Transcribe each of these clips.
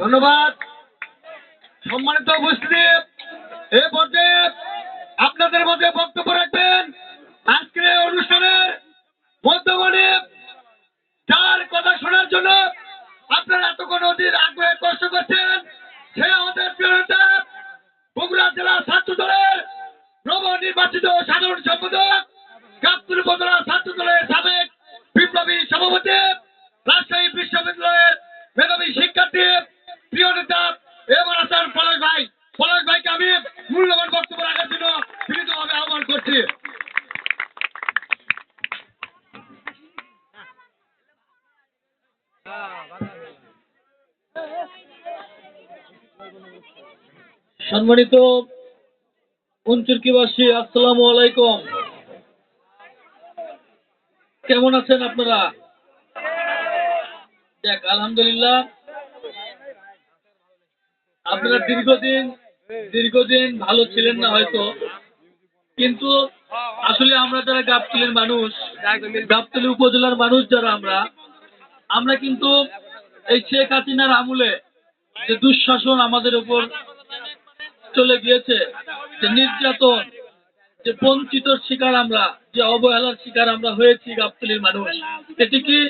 ধন্যবাদ। সম্মানিত উপস্থিতি, এ পর্যায়ে আপনাদের মধ্যে বক্তব্য রাখবেন আজকের অনুষ্ঠানের মধ্যমণি যার কথা শোনার জন্য আপনারা এতক্ষণ অধীর আগ্রহে কষ্ট করছেন, সে আমাদের প্রিয় নেতা বগুড়া জেলা ছাত্র দলের সম্মানিত পঞ্চুরকিবাসী আসসালামু আলাইকুম। কেমন আছেন আপনারা? দেখ, আলহামদুলিল্লাহ। আপনারা দীর্ঘদিন দীর্ঘদিন ভালো ছিলেন না হয়তো। কিন্তু আসলে আমরা যারা গাবতলির মানুষ, গাবতলি উপজেলার মানুষ যারা আমরা আমরা কিন্তু এই শেখ হাসিনার আমলে যে দুঃশাসন আমাদের উপর চলে গিয়েছে, যে নির্যাতন, যে বঞ্চিত শিকার আমরা, যে অবহেলার শিকার আমরা হয়েছি গাবতলির মানুষ, এটি কি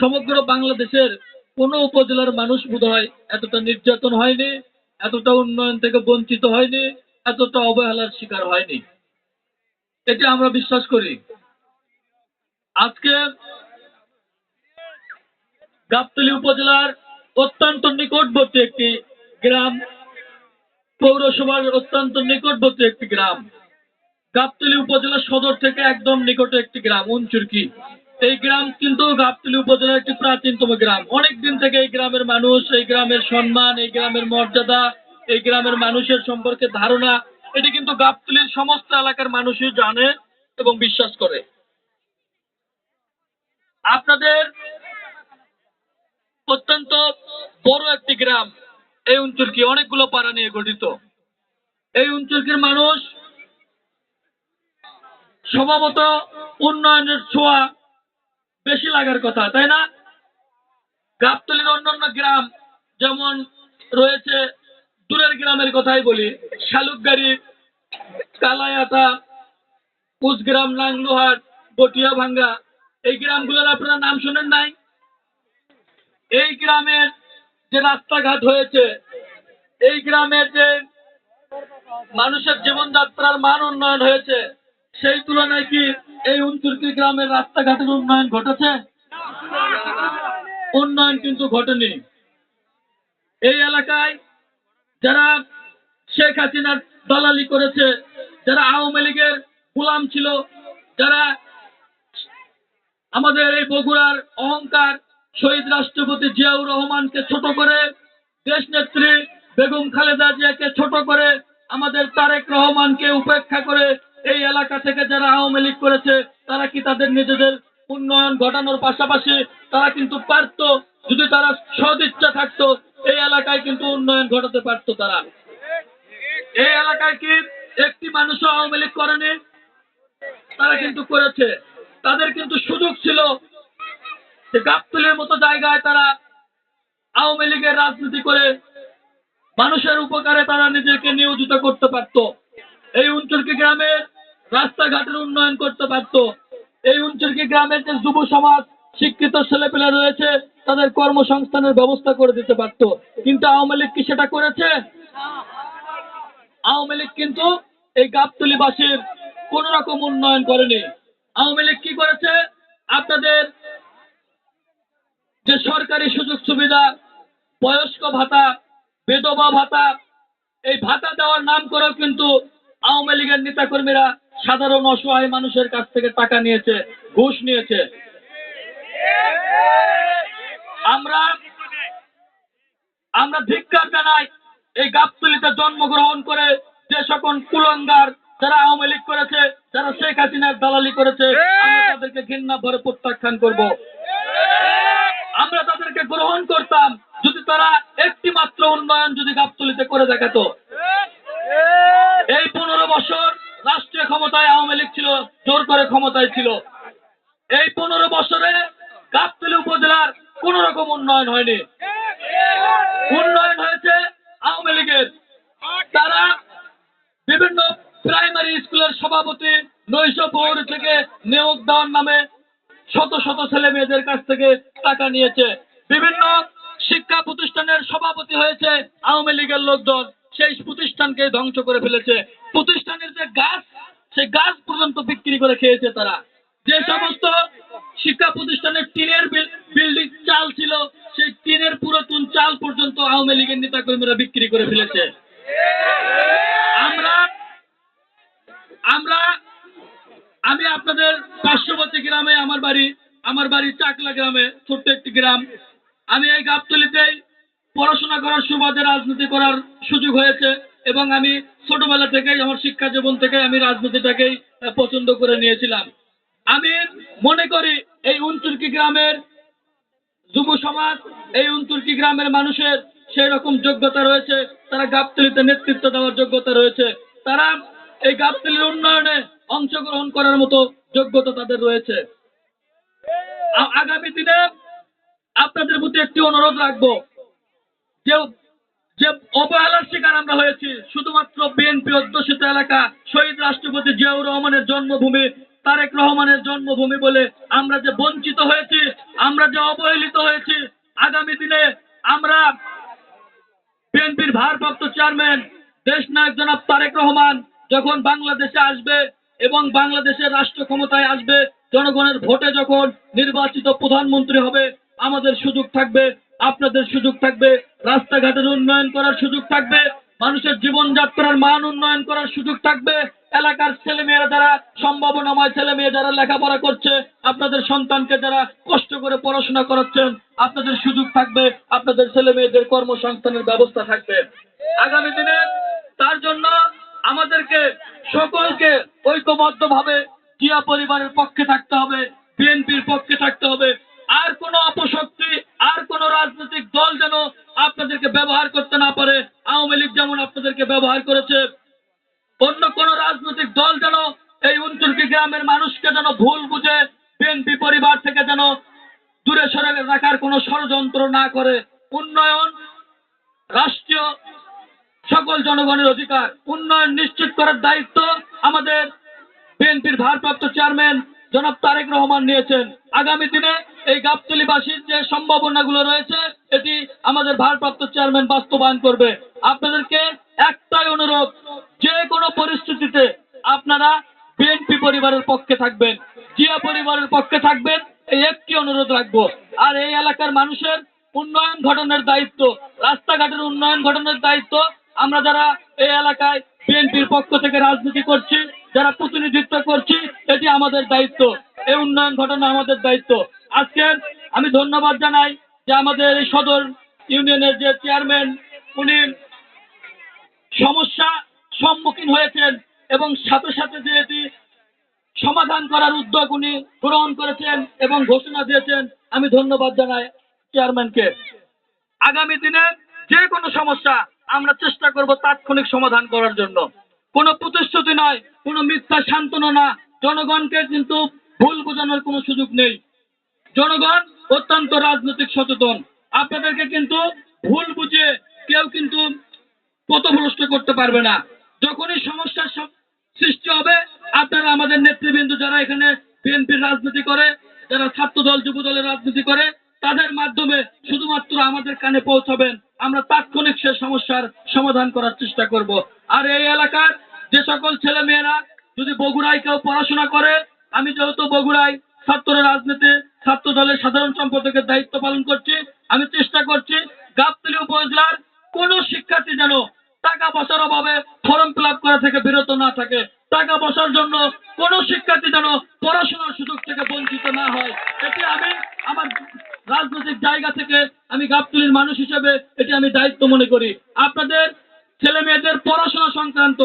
সমগ্র বাংলাদেশের কোন উপজেলার মানুষ বোধ হয় এতটা নির্যাতন হয়নি, এতটা উন্নয়ন থেকে বঞ্চিত হয়নি, এতটা অবহেলার শিকার হয়নি? এটি আমরা বিশ্বাস করি। আজকে গাবতলী উপজেলার অত্যন্ত নিকটবর্তী একটি গ্রাম। পৌরসভার অত্যন্ত নিকটবর্তী একটি গ্রাম। গাবতলী উপজেলা সদর থেকে একদম নিকটে একটি গ্রাম, উনচুরকি। এই গ্রাম কিন্তু গাবতলী উপজেলার একটি প্রাচীনতম গ্রাম। অনেক দিন থেকে এই গ্রামের মানুষ, এই গ্রামের সম্মান, এই গ্রামের মর্যাদা, এই গ্রামের মানুষের সম্পর্কে ধারণা, এটি কিন্তু গাবতলীর সমস্ত এলাকার মানুষই জানে এবং বিশ্বাস করে। আপনাদের অত্যন্ত বড় একটি গ্রাম। এই উঞ্চুরকি অনেকগুলো পাড়া নিয়ে গঠিত। এই উঞ্চুরকির মানুষ স্বভাবত উন্নয়নের ছোঁয়া বেশি লাগার কথা, তাই না? গাবতলির অন্যান্য গ্রাম যেমন রয়েছে, দূরের গ্রামের কথাই বলি। শালুকগাড়ি কালায়াতা কুচগ্রাম নাংলুহাট বটিয়া ভাঙ্গা এই গ্রামগুলোর আপনারা নাম শুনেন নাই? এই গ্রামের যে রাস্তাঘাট হয়েছে, এই গ্রামের যে মানুষের জীবনযাত্রার মান উন্নয়ন হয়েছে, সেই তুলনায় কি এই উনচুরকি গ্রামের রাস্তাঘাটের উন্নয়ন ঘটেছে? উন্নয়ন কিন্তু ঘটেনি। এই এলাকায় যারা শেখ হাসিনার দালালি করেছে, যারা আওয়ামী লীগের গোলাম ছিল, যারা আমাদের এই বগুড়ার অহংকার শহীদ রাষ্ট্রপতি জিয়াউর রহমানকে ছোট করে, দেশ নেত্রী বেগম খালেদা জিয়াকে ছোট করে, আমাদের তারেক রহমানকে উপেক্ষা করে এই এলাকা থেকে যারা আওয়ামী লীগ করেছে, তারা কি তাদের নিজেদের উন্নয়ন ঘটানোর পাশাপাশি তারা কিন্তু পারত? যদি তারা সদিচ্ছা থাকতো, এই এলাকায় কিন্তু উন্নয়ন ঘটাতে পারতো তারা। এই এলাকায় কি একটি মানুষও আওয়ামী লীগ করেনি? তারা কিন্তু করেছে। তাদের কিন্তু সুযোগ ছিল যে গাবতলের মতো জায়গায় তারা আওয়ামী লীগের রাজনীতি করে মানুষের উপকারে তারা নিজেকে নিয়োজিত করতে পারত। এই উনচুরকি গ্রামের রাস্তাঘাটের উন্নয়ন করতে পারত। এই উনচুরকি গ্রামের যে যুব সমাজ শিক্ষিত ছেলেপেলে রয়েছে, তাদের কর্মসংস্থানের ব্যবস্থা করে দিতে পারত। কিন্তু আওয়ামী লীগ কি সেটা করেছে? আওয়ামী লীগ কিন্তু এই গাবতলিবাসীর কোন রকম উন্নয়ন করেনি। আওয়ামী লীগ কি করেছে? আপনাদের যে সরকারি সুযোগ সুবিধা, বয়স্ক ভাতা বেদবা ভাতা, এই ভাতা দেওয়ার নাম করেও কিন্তু আওয়ামী লীগের নেতাকর্মীরা সাধারণ অসহায় মানুষের কাছ থেকে টাকা নিয়েছে, ঘুষ নিয়েছে। আমরা আমরা ধিক্কার জানাই এই গাবতলিতে জন্মগ্রহণ করে যে সকল কুলঙ্গার যারা আওয়ামী লীগ করেছে, যারা শেখ হাসিনার দালালি করেছে, আমরা তাদেরকে ঘৃণা ভরে প্রত্যাখ্যান করব। আমরা তাদেরকে গ্রহণ করতাম যদি তারা একটি মাত্র উন্নয়ন যদি গাবতলিতে করে দেখাতো। এই পনেরো বছর রাষ্ট্রীয় ক্ষমতায় আওয়ামী লীগ ছিল, জোর করে ক্ষমতায় ছিল। এই পনেরো বছরে গাবতলি উপজেলার কোন রকম উন্নয়ন হয়নি। উন্নয়ন হয়েছে আওয়ামী লীগের। তারা বিভিন্ন প্রাইমারি স্কুলের সভাপতি নৈশ পৌর থেকে নিয়োগ দেওয়ার নামে শত শত ছেলে মেয়েদের কাছ থেকে টাকা নিয়েছে। বিভিন্ন শিক্ষা প্রতিষ্ঠানের সভাপতি হয়েছে আওয়ামী লীগের লোকজন। সেই প্রতিষ্ঠানকে ধ্বংস করে ফেলেছে। প্রতিষ্ঠানের যে গাছ, সেই গাছ পর্যন্ত বিক্রি করে খেয়েছে তারা। যে সমস্ত শিক্ষা প্রতিষ্ঠানের টিনের বিল্ডিং চাল ছিল, সেই টিনের পুরাতন চাল পর্যন্ত আওয়ামী লীগের নেতাকর্মীরা বিক্রি করে ফেলেছে। আমরা আমরা, আমি আপনাদের পার্শ্ববর্তী গ্রামে আমার বাড়ি আমার বাড়ি চাকলা গ্রামে ছোট্ট একটি গ্রাম। আমি এই গাবতলিতেই পড়াশোনা করার সুবাদে রাজনীতি করার সুযোগ হয়েছে এবং আমি ছোটবেলা থেকেই, আমার শিক্ষা জীবন থেকে আমি রাজনীতিটাকেই পছন্দ করে নিয়েছিলাম। আমি মনে করি এই উনচুরকি গ্রামের যুব সমাজ, এই উনতুর্কি গ্রামের মানুষের সেই রকম যোগ্যতা রয়েছে, তারা গাবতলিতে নেতৃত্ব দেওয়ার যোগ্যতা রয়েছে। তারা এই গাবতলির উন্নয়নে অংশগ্রহণ করার মতো যোগ্যতা তাদের রয়েছে। আগামী দিনে আপনাদের প্রতি একটি অনুরোধ রাখব যে যে অবহেলার শিকার আমরা হয়েছি, শুধুমাত্র বিএনপি অধ্যুষিত এলাকা, শহীদ রাষ্ট্রপতি জিয়াউর রহমানের জন্মভূমি, তারেক রহমানের জন্মভূমি বলে আমরা যে বঞ্চিত হয়েছি, আমরা যে অবহেলিত হয়েছি, আগামী দিনে আমরা বিএনপির ভারপ্রাপ্ত চেয়ারম্যান, দেশ নায়ক জনাব তারেক রহমান যখন বাংলাদেশে আসবে এবং বাংলাদেশের রাষ্ট্র ক্ষমতায় আসবে জনগণের ভোটে যখন নির্বাচিত প্রধানমন্ত্রী হবে, আমাদের সুযোগ থাকবে, আপনাদের সুযোগ থাকবে, রাস্তাঘাটের উন্নয়ন করার সুযোগ থাকবে, মানুষের জীবনযাত্রার মান উন্নয়ন করার সুযোগ থাকবে, এলাকার ছেলে মেয়েরা যারা সম্ভাবনাময় ছেলে মেয়ে যারা লেখাপড়া করছে, আপনাদের সন্তানকে যারা কষ্ট করে পড়াশোনা করাচ্ছেন, আপনাদের সুযোগ থাকবে, আপনাদের ছেলে মেয়েদের কর্মসংস্থানের ব্যবস্থা থাকবে। আগামী দিনে তার জন্য আমাদেরকে সকলকে ঐক্যবদ্ধ ভাবে জিয়া পরিবারের পক্ষে থাকতে হবে, বিএনপির পক্ষে থাকতে হবে। আর কোন অপশক্তি, আর কোন রাজনৈতিক দল যেন আপনাদেরকে ব্যবহার করতে না পারে, আওয়ামী লীগ যেমন আপনাদেরকে ব্যবহার করেছে, অন্য কোন রাজনৈতিক দল যেন এই উনতুর্কি গ্রামের মানুষকে যেন ভুল বুঝে, বিএনপি পরিবার থেকে যেন দূরে সরে রাখার কোন ষড়যন্ত্র না করে। উন্নয়ন রাষ্ট্রীয় সকল জনগণের অধিকার, উন্নয়ন নিশ্চিত করার দায়িত্ব আমাদের বিএনপির ভারপ্রাপ্ত চেয়ারম্যান জনাব তারেক রহমান নিয়েছেন। আগামী দিনে এই গাবতলিবাসীর যে সম্ভাবনাগুলো রয়েছে, এটি আমাদের ভারপ্রাপ্ত চেয়ারম্যান বাস্তবায়ন করবে। আপনাদেরকে একটাই অনুরোধ, যে কোনো পরিস্থিতিতে আপনারা বিএনপি পরিবারের পক্ষে থাকবেন, জিয়া পরিবারের পক্ষে থাকবেন, এই একটি অনুরোধ রাখব। আর এই এলাকার মানুষের উন্নয়ন ঘটনার দায়িত্ব, রাস্তাঘাটের উন্নয়ন ঘটনার দায়িত্ব, আমরা যারা এই এলাকায় বিএনপির পক্ষ থেকে রাজনীতি করছি যারা প্রতিনিধিত্ব করছি, এটি আমাদের দায়িত্ব। এই উন্নয়ন ঘটনা আমাদের দায়িত্ব। আজকে আমি ধন্যবাদ জানাই যে আমাদের এই সদর ইউনিয়নের যে চেয়ারম্যান, উনি সমস্যা সম্মুখীন হয়েছেন এবং সাথে সাথে যে এটি সমাধান করার উদ্যোগ উনি গ্রহণ করেছেন এবং ঘোষণা দিয়েছেন, আমি ধন্যবাদ জানাই চেয়ারম্যানকে। আগামী দিনে যে কোনো সমস্যা আমরা চেষ্টা করব তাৎক্ষণিক সমাধান করার জন্য। কোনো প্রতিশ্রুতি নয় কোনো মিথ্যা সান্ত্বনা না। জনগণকে কিন্তু ভুল বোঝানোর কোনো সুযোগ নেই। জনগণ অত্যন্ত রাজনৈতিক সচেতন। আপনাদেরকে কিন্তু ভুল বুঝিয়ে কেউ কিন্তু পথভ্রষ্ট করতে পারবে না। যখনই সমস্যার সৃষ্টি হবে, আপনারা আমাদের নেতৃবৃন্দ যারা এখানে বিএনপির রাজনীতি করে, যারা ছাত্র দল যুব দলের রাজনীতি করে, তাদের মাধ্যমে শুধুমাত্র আমাদের কানে পৌঁছাবেন। আমরা তাৎক্ষণিক সে সমস্যার সমাধান করার চেষ্টা করব আর এই এলাকার যে ছেলে মেয়েরা যদি বগুড়ায় কেউ পড়াশোনা করে, আমি যেহেতু বগুড়ায় ছাত্র রাজনীতি, ছাত্র দলের সাধারণ সম্পাদকের দায়িত্ব পালন করছি, আমি চেষ্টা করছি গাবতলী উপজেলার কোন শিক্ষার্থী যেন টাকা পয়সার অভাবে ফর্ম ফিল করা থেকে বিরত না থাকে। টাকা পয়সার জন্য কোন শিক্ষার্থী যেন পড়াশোনার সুযোগ থেকে বঞ্চিত না হয়। এটি আমি আমার রাজনৈতিক জায়গা থেকে আমি গাবতলির মানুষ হিসেবে এটি আমি দায়িত্ব মনে করি। আপনাদের ছেলে মেয়েদের পড়াশোনা সংক্রান্ত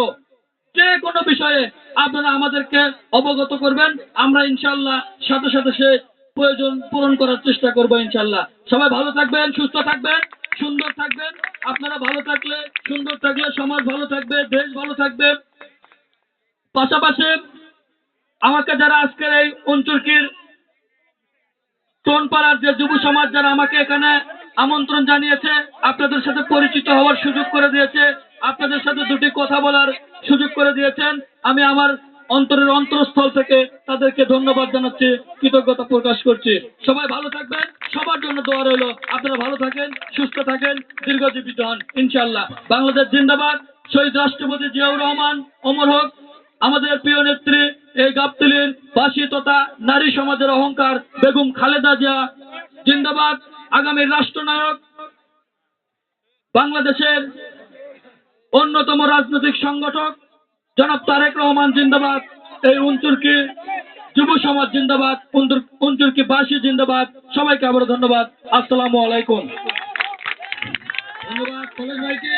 যে কোনো বিষয়ে আপনারা আমাদেরকে অবগত করবেন, আমরা ইনশাল্লাহ সাথে সাথে সে প্রয়োজন পূরণ করার চেষ্টা করব ইনশাল্লাহ সবাই ভালো থাকবেন, সুস্থ থাকবেন, সুন্দর থাকবেন। আপনারা ভালো থাকলে, সুন্দর থাকলে, সমাজ ভালো থাকবে, দেশ ভালো থাকবে। পাশাপাশি আমাকে যারা আজকের এই অঞ্চলকির টোনপাড়ার যে যুব সমাজ যারা আমাকে এখানে আমন্ত্রণ জানিয়েছে, আপনাদের সাথে পরিচিত হওয়ার সুযোগ করে দিয়েছে আপনাদের সাথে দুটি কথা বলার সুযোগ করে দিয়েছেন। আমি আমার অন্তরের অন্তরস্থল থেকে তাদেরকে ধন্যবাদ জানাচ্ছি, কৃতজ্ঞতা প্রকাশ করছি। সবাই ভালো থাকবেন। সবার জন্য দোয়া রইল। আপনারা ভালো থাকেন, সুস্থ থাকেন দীর্ঘজীবিত হন ইনশাল্লাহ বাংলাদেশ জিন্দাবাদ। শহীদ রাষ্ট্রপতি জিয়াউর রহমান অমর হোক, আমাদের প্রিয় নেত্রী এই গাবতলির বাসী তথা নারী সমাজের অহংকার, বেগম খালেদা জিয়া, জিন্দাবাদ। আগামী রাষ্ট্রনায়ক বাংলাদেশের অন্যতম রাজনৈতিক সংগঠক জনাব তারেক রহমান জিন্দাবাদ, এই অঞ্চলকে যুব সমাজ জিন্দাবাদ উনতুর্কি বাসী জিন্দাবাদ, সবাইকে আবারও ধন্যবাদ। আসসালামু আলাইকুম। ধন্যবাদ। কলেজ ভাইকে।